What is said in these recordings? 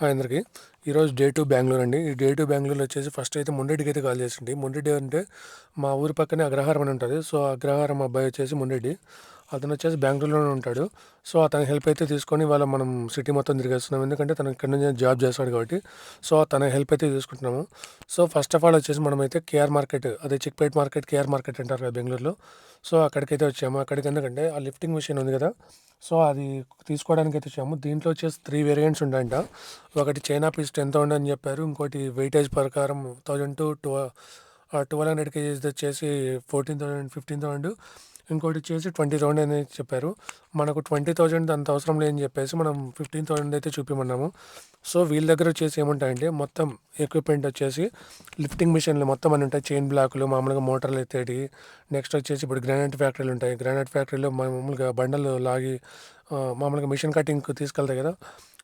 Hi అందరికీ. ఈరోజు day to Bengaluru అండి. ఈ డే టు బెంగళూరులో వచ్చేసి ఫస్ట్ అయితే ముండెడ్డికి అయితే కాల్ చేసింది. ముండెడ్డి అంటే మా ఊరి పక్కనే అగ్రహారం అని ఉంటుంది. సో అగ్రహారం అబ్బాయి వచ్చేసి ముండెడ్డి అతను వచ్చేసి బెంగళూరులోనే ఉంటాడు. సో అతని హెల్ప్ అయితే తీసుకొని వాళ్ళ మనం సిటీ మొత్తం తిరిగేస్తున్నాం. ఎందుకంటే తన ఇక్కడ నుంచి జాబ్ చేస్తాడు కాబట్టి. సో తన హెల్ప్ అయితే తీసుకుంటున్నాము. సో ఫస్ట్ ఆఫ్ ఆల్ వచ్చేసి మనమైతే కేఆర్ మార్కెట్ అదే చిక్పేట్ మార్కెట్ కేఆర్ మార్కెట్ అంటారు కదా బెంగళూరులో. సో అక్కడికైతే వచ్చాము. అక్కడికి ఎందుకంటే ఆ లిఫ్టింగ్ మిషన్ ఉంది కదా. సో అది తీసుకోవడానికి అయితే ఇచ్చాము దీంట్లో వచ్చేసి త్రీ వేరియంట్స్ ఉండంట. ఒకటి చైనా పీస్ టెన్ థౌసండ్ అని చెప్పారు. ఇంకోటి వెయిటేజ్ ప్రకారం thousand two twelve twelve hundred KGs వచ్చేసి ఫోర్టీన్ థౌసండ్ ఫిఫ్టీన్ థౌసండ్ ఇంకోటి వచ్చేసి ట్వంటీ థౌసండ్ అనేది చెప్పారు. మనకు ట్వంటీ థౌసండ్ అంత అవసరం లేదని చెప్పేసి మనం ఫిఫ్టీన్ థౌసండ్ అయితే చూపిమన్నాము. సో వీళ్ళ దగ్గర వచ్చేసి ఏముంటాయంటే మొత్తం ఎక్విప్మెంట్ వచ్చేసి లిఫ్టింగ్ మిషన్లు మొత్తం అని ఉంటాయి. చైన్ బ్లాక్లు మామూలుగా మోటార్లు ఎత్తేటి. నెక్స్ట్ వచ్చేసి ఇప్పుడు గ్రానైట్ ఫ్యాక్టరీలు ఉంటాయి. గ్రానైట్ ఫ్యాక్టరీలో మామూలుగా బండలు లాగి మామూలుగా మిషన్ కటింగ్ తీసుకెళ్తాయి కదా.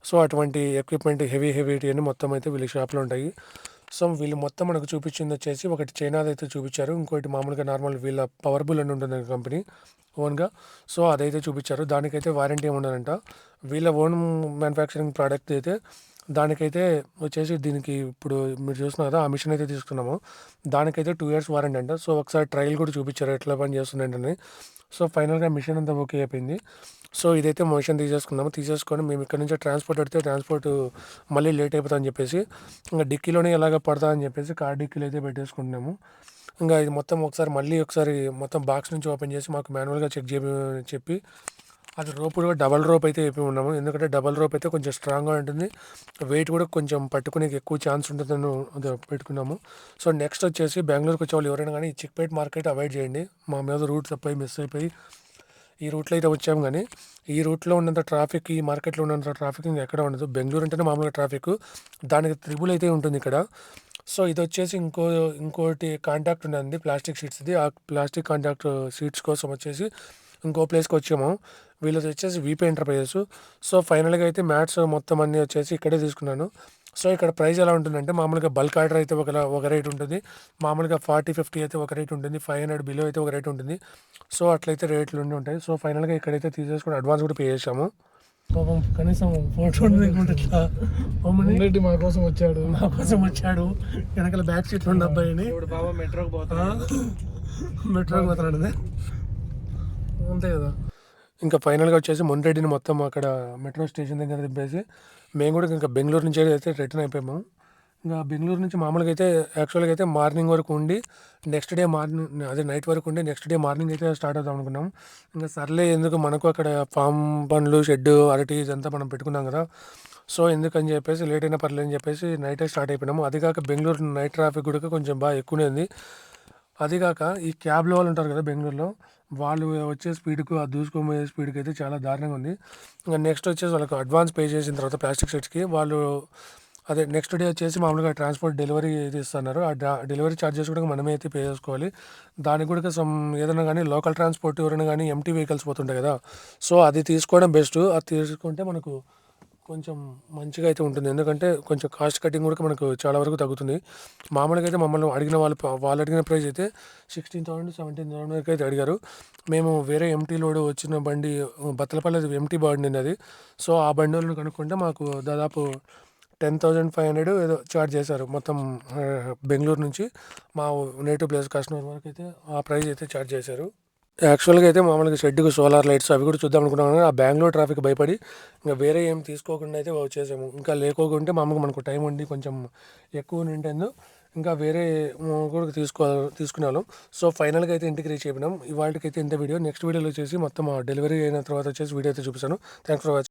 సో అటువంటి ఎక్విప్మెంట్ హెవీ హెవీ అని మొత్తం అయితే వీళ్ళ షాప్లో ఉంటాయి. సో వీళ్ళు మొత్తం మనకు చూపించింది వచ్చేసి ఒకటి చైనాది అయితే చూపించారు ఇంకోటి మామూలుగా నార్మల్ వీళ్ళ పవర్బుల్ అని ఉంటుంది కంపెనీ ఓన్గా. సో అదైతే చూపించారు. దానికైతే వారంటీ ఏముండదంట వీళ్ళ ఓన్ మ్యానుఫ్యాక్చరింగ్ ప్రోడక్ట్ అయితే దానికైతే వచ్చేసి దీనికి ఇప్పుడు మీరు చూస్తున్నారు కదా ఆ మిషన్ అయితే తీసుకున్నాము. దానికైతే టూ ఇయర్స్ వారంటీ అంట. సో ఒకసారి ట్రయల్ కూడా చూపించారు ఎట్లా పని చేస్తుందంటే సో ఫైనల్గా మిషన్ అంతా ఓకే అయిపోయింది. సో ఇదైతే మిషన్ తీసేసుకున్నాము. తీసేసుకొని మేము ఇక్కడ నుంచి ట్రాన్స్పోర్ట్ పెడితే ట్రాన్స్పోర్ట్ మళ్ళీ లేట్ అయిపోతా అని చెప్పేసి ఇంకా డిక్కీలోనే ఎలాగ పడతా అని చెప్పేసి కార్ డిక్కీలో అయితే పెట్టేసుకుంటున్నాము. ఇంకా ఇది మొత్తం ఒకసారి మళ్ళీ ఒకసారి మొత్తం బాక్స్ నుంచి ఓపెన్ చేసి మాకు మాన్యువల్గా చెక్ చేయ చెప్పి అది రోప్ కూడా డబల్ రోప్ అయితే వేపి ఉన్నాము. ఎందుకంటే డబల్ రోప్ అయితే కొంచెం స్ట్రాంగ్గా ఉంటుంది. వెయిట్ కూడా కొంచెం పట్టుకునే ఎక్కువ ఛాన్స్ ఉంటుందని పెట్టుకున్నాము. సో నెక్స్ట్ వచ్చేసి బెంగళూరుకి వచ్చే వాళ్ళు ఎవరైనా కానీ చిక్పేట్ మార్కెట్ అవాయిడ్ చేయండి. మా మీద రూట్ తప్పిపోయి మిస్ అయిపోయి ఈ రూట్లో అయితే వచ్చాము కానీ ఈ రూట్లో ఉన్నంత ట్రాఫిక్ ఈ మార్కెట్లో ఉన్నంత ట్రాఫిక్ ఇంకా ఎక్కడ ఉండదు. బెంగళూరు అంటేనే మామూలుగా ట్రాఫిక్ దానికి త్రిబుల్ అయితే ఉంటుంది ఇక్కడ. సో ఇది వచ్చేసి ఇంకో ఇంకోటి కాంటాక్ట్ ఉందండి. ప్లాస్టిక్ షీట్స్ది ఆ ప్లాస్టిక్ కాంటాక్ట్ షీట్స్ కోసం వచ్చేసి ఇంకో ప్లేస్కి వచ్చాము. వీళ్ళది వచ్చేసి వీపీ ఎంటర్ప్రైజెస్ సో ఫైనల్గా అయితే మ్యాట్స్ మొత్తం అన్నీ వచ్చేసి ఇక్కడే తీసుకున్నాను. సో ఇక్కడ ప్రైస్ ఎలా ఉంటుందంటే మామూలుగా బల్క్ ఆర్డర్ అయితే ఒక ఒక రేట్ ఉంటుంది. మామూలుగా ఫార్టీ ఫిఫ్టీ అయితే ఒక రేట్ ఉంటుంది. ఫైవ్ హండ్రెడ్ బిలో అయితే ఒక రేట్ ఉంటుంది. సో అట్లయితే రేట్లు ఉండి ఉంటాయి. సో ఫైనల్గా ఇక్కడైతే తీసేసుకుని అడ్వాన్స్ కూడా పే చేసాము పాపం కనీసం ఫోటో ఇట్లా మా కోసం వచ్చాడు? మా కోసం వచ్చాడు. వెనకాల బ్యాక్ సీట్లో ఉన్న అబ్బాయిని. బాబా మెట్రోకి పోతా మెట్రోకి పోతున్నాడు అంతే కదా. ఇంకా ఫైనల్గా వచ్చేసి మొన్రెడ్డిని మొత్తం అక్కడ మెట్రో స్టేషన్ దగ్గర దింపేసి మేము కూడా ఇంకా బెంగళూరు నుంచి అయితే రిటర్న్ అయిపోయాము. ఇంకా బెంగళూరు నుంచి మామూలుగా అయితే యాక్చువల్గా అయితే మార్నింగ్ వరకు ఉండి నెక్స్ట్ డే మార్నింగ్ అదే నైట్ వరకు ఉండి నెక్స్ట్ డే మార్నింగ్ అయితే స్టార్ట్ అవుదాం అనుకున్నాం ఇంకా సర్లే ఎందుకు మనకు అక్కడ ఫామ్ పనులు షెడ్ అరటి ఇదంతా మనం పెట్టుకున్నాం కదా. సో ఎందుకని చెప్పేసి లేట్ అయినా పర్లేదు అని చెప్పేసి నైటే స్టార్ట్ అయిపోయినాము. అది కాక బెంగళూరు నైట్ ట్రాఫిక్ కూడా కొంచెం బాగా ఎక్కువనే ఉంది. అది కాక ఈ క్యాబ్లో వాళ్ళు ఉంటారు కదా బెంగళూరులో వాళ్ళు వచ్చే స్పీడ్కు ఆ దూసుకోబోయే స్పీడ్కి అయితే చాలా దారుణంగా ఉంది. ఇంకా నెక్స్ట్ వచ్చేసి వాళ్ళకి అడ్వాన్స్ పే చేసిన తర్వాత ప్లాస్టిక్ సెట్స్కి వాళ్ళు అదే నెక్స్ట్ డే వచ్చేసి మామూలుగా ట్రాన్స్పోర్ట్ డెలివరీ ఇది ఇస్తున్నారు. ఆ డెలివరీ ఛార్జెస్ కూడా మనమే అయితే పే చేసుకోవాలి. దానికి కూడా సమ్ ఏదైనా కానీ లోకల్ ట్రాన్స్పోర్ట్ ఎవరైనా కానీ ఎంటీ వెహికల్స్ పోతుంటాయి కదా. సో అది తీసుకోవడం బెస్ట్. అది తీసుకుంటే మనకు కొంచెం మంచిగా అయితే ఉంటుంది. ఎందుకంటే కొంచెం కాస్ట్ కటింగ్ కూడా మనకు చాలా వరకు తగ్గుతుంది. మామూలుగా అయితే మమ్మల్ని అడిగిన వాళ్ళు వాళ్ళు అడిగిన ప్రైస్ అయితే సిక్స్టీన్ థౌసండ్ సెవెంటీన్ థౌసండ్ వరకు అయితే అడిగారు. మేము వేరే ఎంటీ లోడ్ వచ్చిన బండి బత్తలపల్లి ఎంటీ బండి అది. సో ఆ బండి వాళ్ళని కనుక్కుంటే మాకు దాదాపు టెన్ థౌజండ్ ఫైవ్ హండ్రెడ్ ఏదో చార్జ్ చేశారు. మొత్తం బెంగళూరు నుంచి మా నేటివ్ ప్లేస్ కస్టమర్ వరకు అయితే ఆ ప్రైస్ అయితే చార్జ్ చేశారు. యాక్చువల్గా అయితే మామూలుగా షెడ్కి సోలార్ లైట్స్ అవి కూడా చూద్దాం అనుకున్నాం కానీ ఆ బెంగళూరు ట్రాఫిక్ భయపడి ఇంకా వేరే ఏం తీసుకోకుండా అయితే వచ్చేసాము. ఇంకా లేకోకుంటే మామూలుగా మనకు టైం ఉండి కొంచెం ఎక్కువ నింటేందు ఇంకా వేరే కూడా తీసుకో తీసుకున్నాను. సో ఫైనల్గా అయితే ఇంటికి రీచ్ అయిపోయినాం. ఇవాళకి అయితే ఇంత వీడియో. నెక్స్ట్ వీడియోలో వచ్చేసి మొత్తం డెలివరీ అయిన తర్వాత వచ్చేసి వీడియో అయితే చూపిస్తాను. Thanks for watching